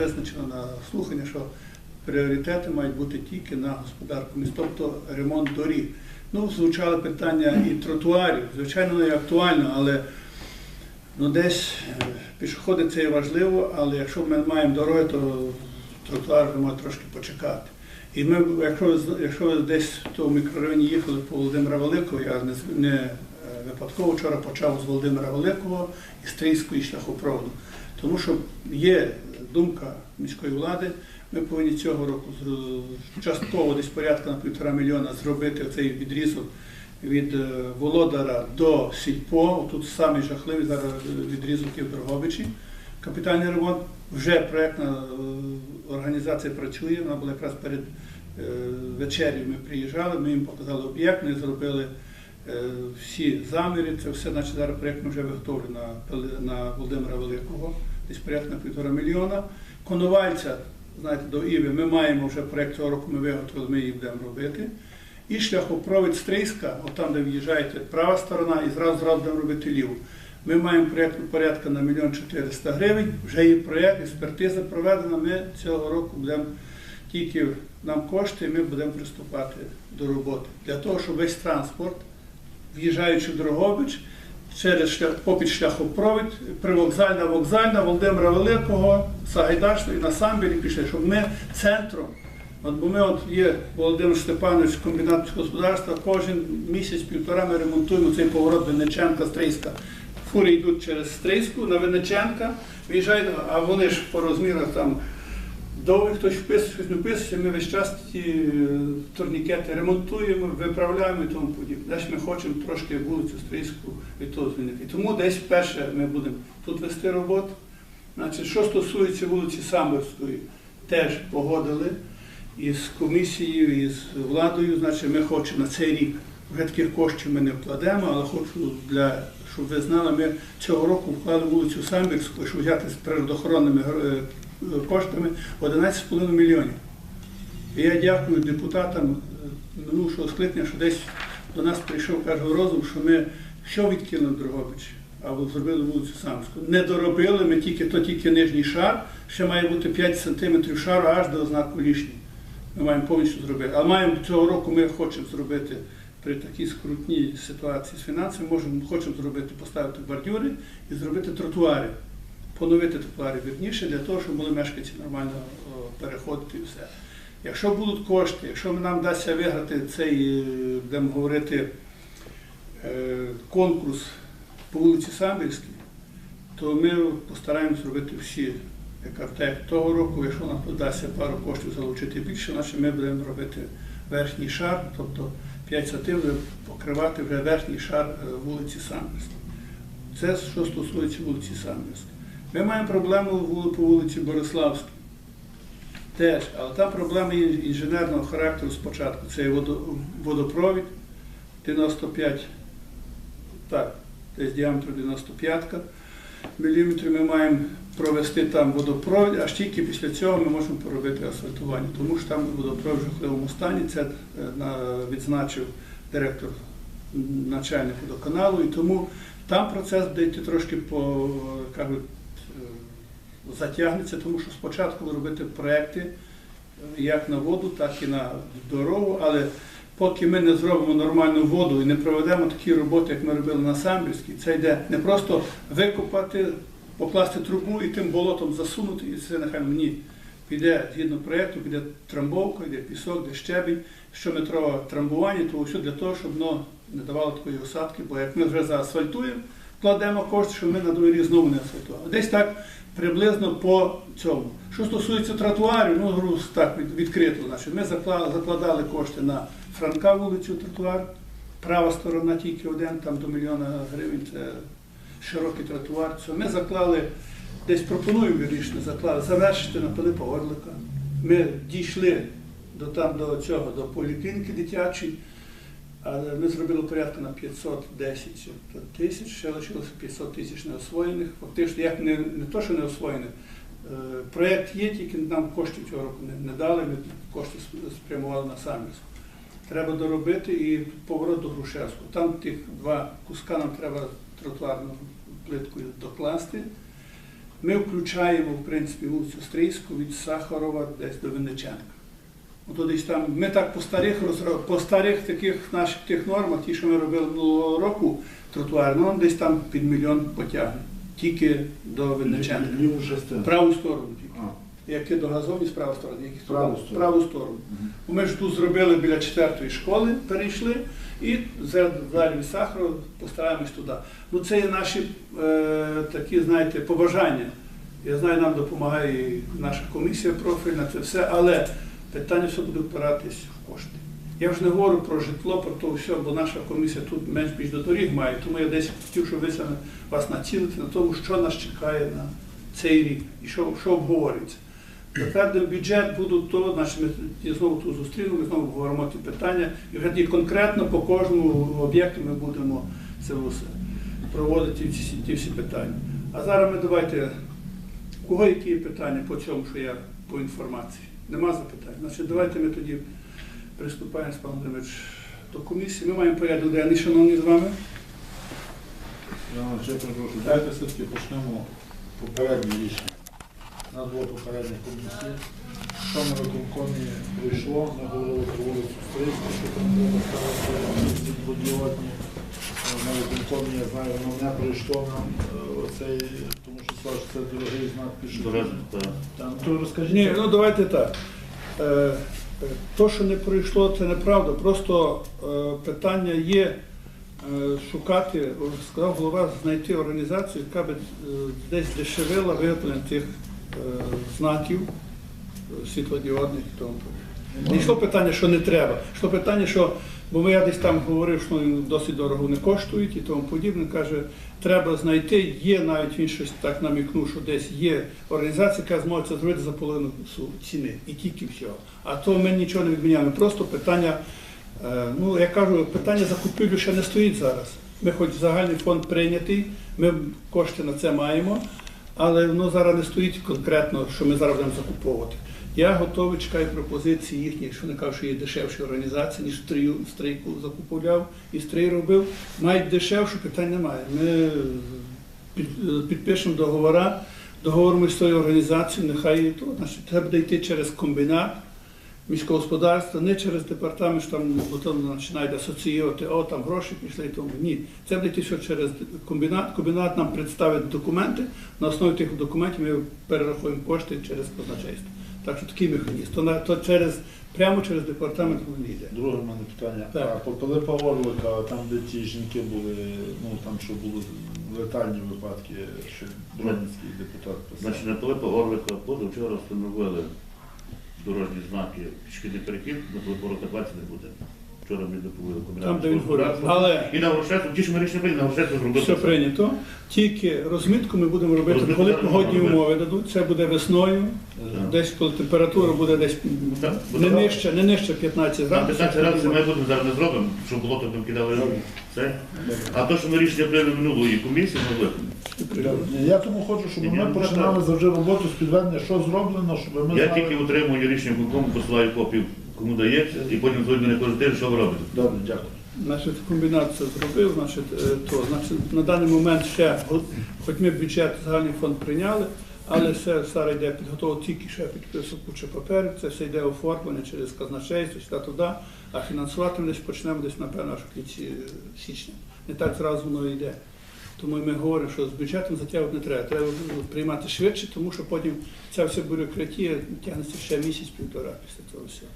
визначено на слухання, що пріоритети мають бути тільки на господарку міст, тобто ремонт доріг. Ну, звучали питання і тротуарів, звичайно, є актуально, але ну, десь е, пішоходи це є важливо, але якщо ми маємо дороги, то тротуар може трошки почекати. І ми, якщо, якщо ви десь в тому мікрорайоні їхали по Володимира Великого, я не, не е, випадково вчора почав з Володимира Великого і Стрийської шляхопроводу. Тому що є думка міської влади, ми повинні цього року частково десь порядка на півтора мільйона зробити цей відрізок від е, Володара до Сільпо. Тут самий жахливий зараз відрізок є в Дрогобичі. Капітальний ремонт. Вже проєктна е, організація працює, вона була якраз перед е, вечерю ми приїжджали, ми їм показали об'єкт, ми зробили всі заміри, це все, значить зараз проєкт вже виготовлені на Володимира Великого, десь порядка на півтора мільйона. Конувальця, знаєте, до Іви ми маємо вже проєкт цього року, ми виготовили, ми її будемо робити. І шляхопровід Стрийська, от там, де в'їжджаєте, права сторона, і зразу зразу будемо робити ліву. Ми маємо проєктну порядка на 1 400 гривень, вже є проєкт, експертиза проведена, ми цього року будемо тільки нам кошти, і ми будемо приступати до роботи. Для того, щоб весь транспорт, в'їжджаючи в Дрогобич, через шлях, попід шляхопровід, привокзальна, вокзальна, Володимира Великого, Сагайдачного і на Самбірі пішли, щоб ми центром От бо ми от є Володимир Степанович, комбінат господарства, кожен місяць-півтора ми ремонтуємо цей поворот Винниченка, Стрийська. Фури йдуть через Стрийську на Винниченка, виїжджають, а вони ж по розмірах там довго хтось вписує, хтось не вписує, ми весь час ті е, турнікети ремонтуємо, виправляємо і тому подібне. Далі ми хочемо трошки вулицю Стрийську від того звільнити. Тому десь вперше ми будемо тут вести роботу. Значить, що стосується вулиці Самборської, теж погодили із комісією, із владою, значить, ми хочемо на цей рік. Вже таких коштів ми не вкладемо, але хочу для щоб ви знали, ми цього року вклали вулицю Самбірську, щоб взяти з природоохоронними е, коштами 11,5 мільйонів. І я дякую депутатам е, минулого скликання, що десь до нас прийшов каже розум, що ми що відкинули Дрогобич, а зробили вулицю Самську. Не доробили, ми тільки то тільки нижній шар, ще має бути 5 сантиметрів шару аж до ознаку лішні. Ми маємо повністю зробити. А маємо цього року ми хочемо зробити при такій скрутній ситуації з фінансами, можемо, хочемо зробити, поставити бордюри і зробити тротуари, поновити тротуари вірніше, для того, щоб були мешканці нормально переходити і все. Якщо будуть кошти, якщо нам вдасться виграти цей, е, будемо говорити, е, конкурс по вулиці Самбірській, то ми постараємось зробити всі так, того року, якщо нам вдасться пару коштів залучити більше, значить ми будемо робити верхній шар, тобто 5 сантиметрів покривати вже верхній шар е, вулиці Самбірській. Це що стосується вулиці Самбірської. Ми маємо проблему по вулиці Бориславській. Теж, але там проблема інженерного характеру спочатку. Це водопровід 95, так, десь діаметр 95 міліметрів ми маємо провести там водопровід, аж тільки після цього ми можемо поробити асфальтування, тому що там водопровід в жахливому стані, це е, відзначив директор начальник водоканалу, і тому там процес буде йти трошки по кажуть, е, затягнеться, тому що спочатку робити проекти е, як на воду, так і на дорогу, але поки ми не зробимо нормальну воду і не проведемо такі роботи, як ми робили на Самбірській, це йде не просто викопати, покласти трубу і тим болотом засунути, і це нехай ні. Піде згідно проєкту, піде трамбовка, йде пісок, де щебінь, щометрове трамбування, то все для того, щоб воно не давало такої осадки, бо як ми вже заасфальтуємо, кладемо кошти, щоб ми на другий рік знову не асфальтували. Десь так приблизно по цьому. Що стосується тротуарів, ну говорю так відкрито, значить, ми закладали кошти на Франка вулицю тротуар, права сторона тільки один, там до мільйона гривень це широкий тротуар. Це ми заклали, десь пропонуємо вирішити, заклали, завершити на Пилипа Орлика. Ми дійшли до там до цього, до поліклініки дитячої, ми зробили порядку на 510 тисяч, ще лишилося 500 тисяч неосвоєних. Фактично, як не, не то, що не освоєних, е, проєкт є, тільки нам коштів цього року не, не дали, ми кошти спрямували на Самівську. Треба доробити і поворот до Грушевського. Там тих два куска нам треба тротуарну плиткою докласти. ми включаємо, в принципі, вулицю Стрийську від Сахарова десь до Винниченка. Ото десь там, ми так по старих, по старих таких наших тих нормах, ті, що ми робили минулого року, тротуари, ну, десь там під мільйон потягне. Тільки до Винниченка. Праву сторону тільки. А, Які до газоні з правої сторони, які Праву сторону. праву сторону. мгм. Ми ж тут зробили біля четвертої школи, перейшли, і далі від Сахару постараємось туди. Ну це є наші е, такі, знаєте, побажання. Я знаю, нам допомагає і наша комісія профільна, це все, але питання все буде впиратись в кошти. Я вже не говорю про житло, про то все, бо наша комісія тут менш більш до доріг має, тому я десь хотів, щоб ви саме вас націлити на тому, що нас чекає на цей рік і що, що обговорюється. Затвердимо бюджет, будуть то, значить ми знову тут зустрінемося, знову говоримо ті питання. І вже ті конкретно по кожному об'єкту ми будемо це все проводити всі- ті всі питання. А зараз ми давайте, у кого які є питання по цьому, що я по інформації? Нема запитань. Значить, давайте ми тоді приступаємо, Степан Володимирович, до комісії. Ми маємо порядок денний, шановні з вами. Я вам ще прошу, дайте все-таки почнемо попереднє рішення. У нас було попереднє комісії. Що на виконкомі прийшло, ми говорили про вулицю Стрийську, що там треба ставити відводіотні. На виконкомі, я знаю, воно не прийшло нам е, оцей, тому що сказав, що це дорогий знак пішохідний. Дорожній, так. Там, то розкажіть. Ні, ну давайте так. Е, е, То, що не пройшло, це неправда. Просто е, питання є е, шукати, сказав голова, знайти організацію, яка би е, десь дешевила виготовлення тих е, знаків е, світлодіодних і тому. подібне. Не йшло питання, що не треба. Йшло питання, що, бо я десь там говорив, що досить дорого не коштують і тому подібне. Каже, треба знайти. Є навіть він щось так намікнув, що десь є організація, яка зможе це зробити за половину ціни і тільки всього. А то ми нічого не відміняємо. Просто питання, е, ну я кажу, питання закупівлі ще не стоїть зараз. Ми хоч загальний фонд прийнятий, ми кошти на це маємо, але воно зараз не стоїть конкретно, що ми зараз будемо закуповувати. Я готовий чекаю пропозиції їхні, що вони кажуть, що є дешевші організації, ніж стрію, стрійку закупував і стрій робив. Мають дешевшу, питань немає. Ми підпишемо договори, договоримо з тою організацією, нехай то. Значить, треба буде йти через комбінат міського господарства, не через департамент, що там потім починають асоціювати, о, там гроші пішли і тому. Ні. Це буде йти що через комбінат. Комбінат нам представить документи. На основі тих документів ми перерахуємо кошти через казначейство. Так що такий механізм. То, на- то через, прямо через департамент воно не йде. Друге в мене питання. Так. А по Пилипа Орлика, там, де ті жінки були, ну там що були летальні випадки, що Бродницький депутат писав. Значить, на Пилипа Орлика позавчора встановили дорожні знаки пішохідний перехід, на Пилипа Орлика 20 не буде. Вчора мені доповіли. Там, де він міського Але І на Грушевську, ті, що ми рішення прийняли, на Грушевську зробити. все прийнято. Тільки розмітку ми будемо робити, Розмітку коли зараз погодні можна умови дадуть. Це буде весною, Е, десь коли температура буде десь Так, не нижче, не нижче 15 Там градусів. 15 разів ми будемо зараз не зробимо, щоб було там кидали це. А то, що ми рішення прийняли минулої комісії, ми виконали. Я тому хочу, щоб Ні, ми ну, починали завжди роботу з підведення, що зроблено, щоб ми Я знали. тільки утримую рішення виконкому, посилаю копію, кому дається, і потім дзвоню мене кожен що ви робите. Добре, дякую. Значить, комбінат це зробив, значить, е, то, значить, на даний момент ще, хоч ми бюджет загальний фонд прийняли, але все зараз йде підготовка тільки ще підписав кучу паперів, це все йде оформлення через казначейство, сюди туди, а фінансувати ми десь почнемо десь, напевно, аж в кінці е, січня. Не так зразу воно йде. Тому ми говоримо, що з бюджетом затягувати не треба. Треба приймати швидше, тому що потім ця вся бюрократія тягнеться ще місяць-півтора після того всього.